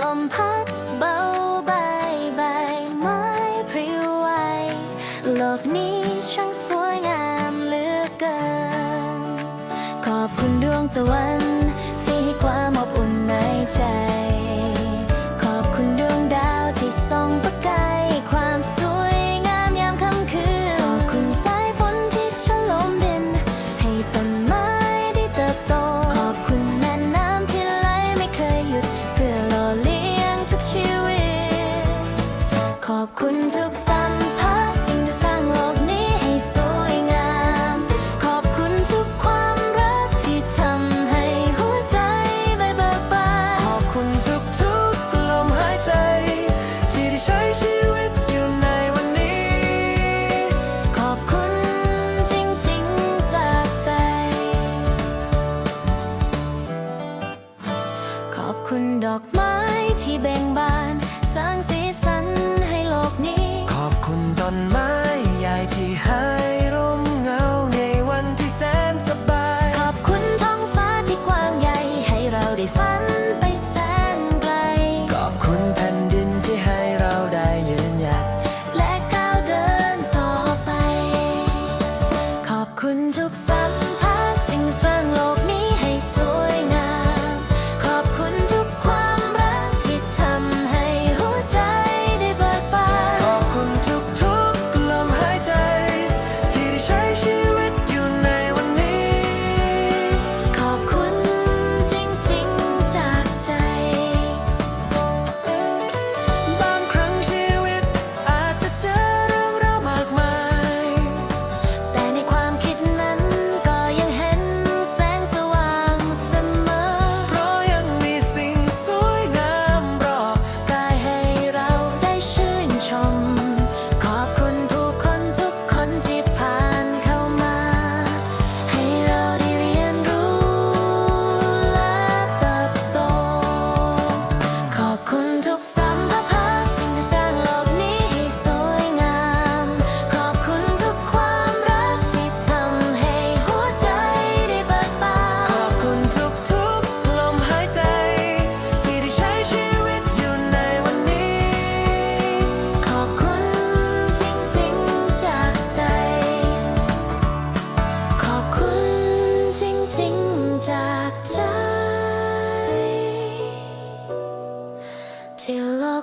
ลมพัดเบาใบใบไม้พริ้วไหวโลกนี้ช่างสวยงามเหลือเกิน ขอบคุณดวงตะวัน คุณดอกไม้ที่เบ่งบาน สร้างสีสันให้โลกนี้ ขอบคุณต้นไม้ใหญ่ที่ใหา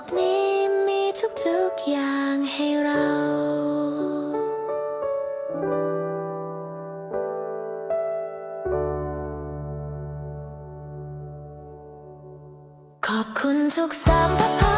กนี้มีทุกๆอย่างให้เราขอบคุณทุกสามพัน